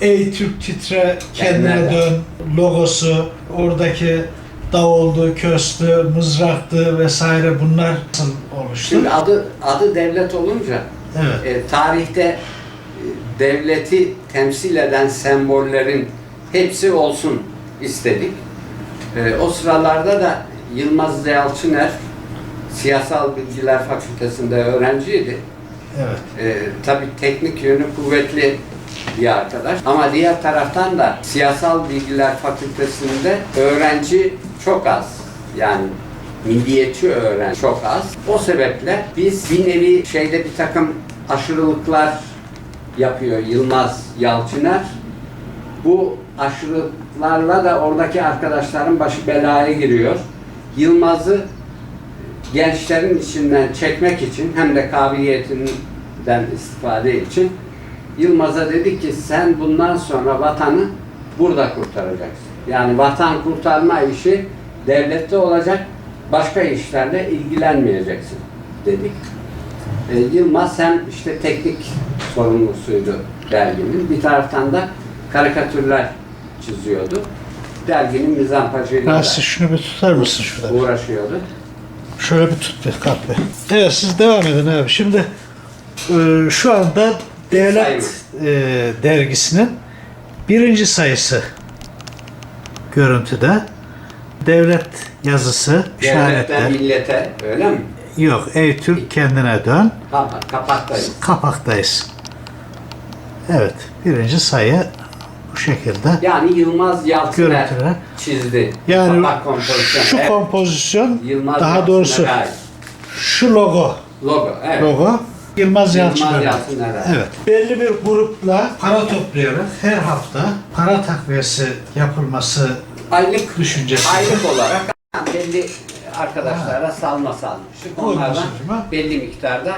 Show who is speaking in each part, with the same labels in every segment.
Speaker 1: Ey Türk titre kendine dön logosu, oradaki davuldu, köstü, mızraktı vesaire bunlar nasıl oluştu?
Speaker 2: Şimdi adı adı devlet olunca
Speaker 1: Evet.
Speaker 2: e, tarihte e, devleti temsil eden sembollerin hepsi olsun istedik. E, o sıralarda da Yılmaz Yalçıner Siyasal Bilgiler Fakültesinde öğrenciydi.
Speaker 1: Evet.
Speaker 2: E, tabii teknik yönü kuvvetli bir arkadaş. Ama diğer taraftan da Siyasal Bilgiler Fakültesinde öğrenci çok az. Yani milliyetçi öğrenci çok az. O sebeple biz bir nevi şeyde bir takım aşırılıklar yapıyor Yılmaz Yalçıner. Bu aşırılıklarla da oradaki arkadaşların başı belaya giriyor. Yılmaz'ı gençlerin içinden çekmek için hem de kabiliyetinden istifade için Yılmaz'a dedik ki sen bundan sonra vatanı burada kurtaracaksın. Yani vatan kurtarma işi devlette olacak, başka işlerle ilgilenmeyeceksin dedik. E, Yılmaz hem işte teknik sorumlusuydu derginin, bir taraftan da karikatürler çiziyordu. Derginin mizampajıyla
Speaker 1: Rasim şunu bir tutar mısın şurada?
Speaker 2: uğraşıyordu.
Speaker 1: Şöyle bir tut bir kahve. Evet siz devam edin abi. Şimdi e, şu anda Devlet e, dergisinin birinci sayısı görüntüde. Devlet yazısı, işaretler.
Speaker 2: millete öyle mi?
Speaker 1: Yok, ey Türk kendine dön.
Speaker 2: Kapak, kapaktayız.
Speaker 1: Kapaktayız. Evet, birinci sayı bu şekilde.
Speaker 2: Yani Yılmaz Yalçıner
Speaker 1: Görüntüler.
Speaker 2: çizdi.
Speaker 1: Yani
Speaker 2: Kapak kompozisyonu.
Speaker 1: şu
Speaker 2: Evet.
Speaker 1: kompozisyon,
Speaker 2: Yılmaz
Speaker 1: daha
Speaker 2: Yalçıner'e
Speaker 1: doğrusu
Speaker 2: ait.
Speaker 1: şu logo,
Speaker 2: Logo. Evet.
Speaker 1: logo Yılmaz
Speaker 2: ait.
Speaker 1: Evet. Belli bir grupla para toplayarak her hafta para takviyesi yapılması
Speaker 2: Aylık,
Speaker 1: düşüncesi.
Speaker 2: aylık olarak belli arkadaşlara salma salmıştık.
Speaker 1: Koyma
Speaker 2: Onlardan belli miktarda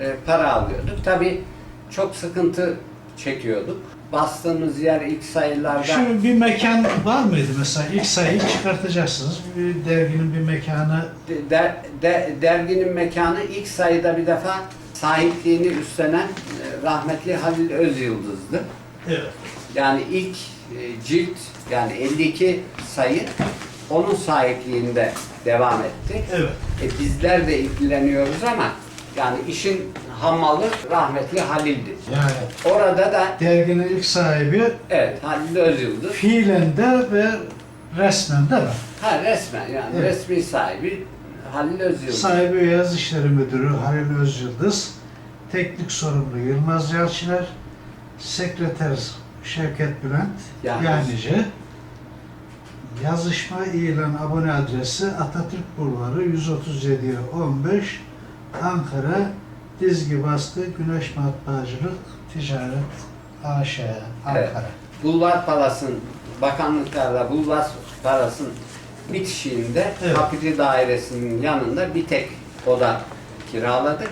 Speaker 2: e, para alıyorduk. Tabii çok sıkıntı çekiyorduk. Bastığımız yer ilk sayılarda
Speaker 1: Şimdi bir mekan var mıydı mesela? İlk sayıyı çıkartacaksınız. Bir derginin bir mekanı
Speaker 2: De- der- de- derginin mekanı ilk sayıda bir defa sahipliğini üstlenen e, rahmetli Halil Özyıldız'dı.
Speaker 1: Evet.
Speaker 2: Yani ilk e, cilt yani 52 sayı onun sahipliğinde devam etti.
Speaker 1: Evet.
Speaker 2: E, bizler de ilgileniyoruz ama yani işin hamalı rahmetli Halil'di.
Speaker 1: Yani
Speaker 2: Orada da
Speaker 1: derginin ilk sahibi
Speaker 2: evet Halil Özyıldız
Speaker 1: fiilen de ve resmen de mi?
Speaker 2: ha resmen yani
Speaker 1: Evet.
Speaker 2: resmi sahibi Halil Özyıldız.
Speaker 1: Sahibi ve Yaz İşleri Müdürü Halil Özyıldız, teknik sorumlu Yılmaz Yalçıner, sekreter Şevket Bülent. Yanici, yazışma ilan abone adresi Atatürk Bulvarı 137 15 Ankara Dizgi Bastı Güneş Matbaacılık Ticaret AŞ Ankara.
Speaker 2: Evet. Bulvar Palas'ın bakanlıklarla Bulvar Palas'ın bitişiğinde
Speaker 1: Evet.
Speaker 2: Kapiti Dairesi'nin yanında bir tek oda kiraladık.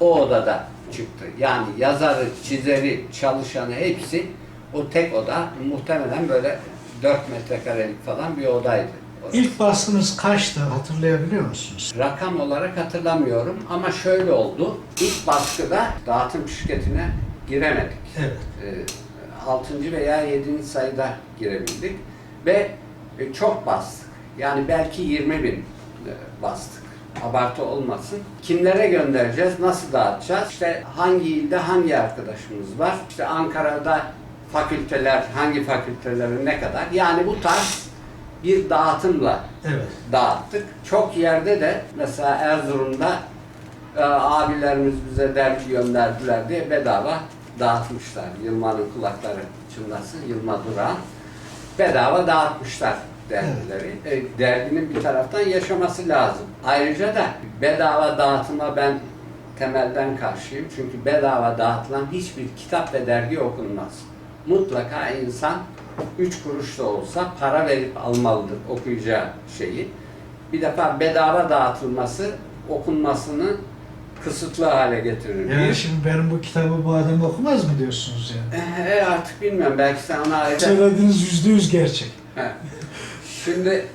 Speaker 2: O odada çıktı. Yani yazarı, çizeri, çalışanı hepsi o tek oda muhtemelen böyle 4 metrekarelik falan bir odaydı. orası.
Speaker 1: İlk baskınız kaçtı hatırlayabiliyor musunuz?
Speaker 2: Rakam olarak hatırlamıyorum ama şöyle oldu. İlk baskıda dağıtım şirketine giremedik.
Speaker 1: Evet.
Speaker 2: 6. veya 7. sayıda girebildik ve e, çok bastık. Yani belki 20 bin e, bastık. Abartı olmasın. Kimlere göndereceğiz? Nasıl dağıtacağız? İşte hangi ilde hangi arkadaşımız var? İşte Ankara'da fakülteler, hangi fakültelerin ne kadar? Yani bu tarz bir dağıtımla
Speaker 1: Evet.
Speaker 2: dağıttık. Çok yerde de mesela Erzurum'da e, abilerimiz bize dergi gönderdiler diye bedava dağıtmışlar. Yılmaz'ın kulakları çınlasın, Yılmaz Duran. Bedava dağıtmışlar dergileri. E, derginin bir taraftan yaşaması lazım. Ayrıca da bedava dağıtıma ben temelden karşıyım. Çünkü bedava dağıtılan hiçbir kitap ve dergi okunmaz. Mutlaka insan üç kuruş da olsa para verip almalıdır okuyacağı şeyi. Bir defa bedava dağıtılması okunmasını kısıtlı hale getirir.
Speaker 1: Yani
Speaker 2: Bir-
Speaker 1: şimdi benim bu kitabı bu adam okumaz mı diyorsunuz yani?
Speaker 2: E, artık bilmiyorum belki sen ona ayrıca...
Speaker 1: Söylediğiniz yüzde yüz gerçek.
Speaker 2: He. Şimdi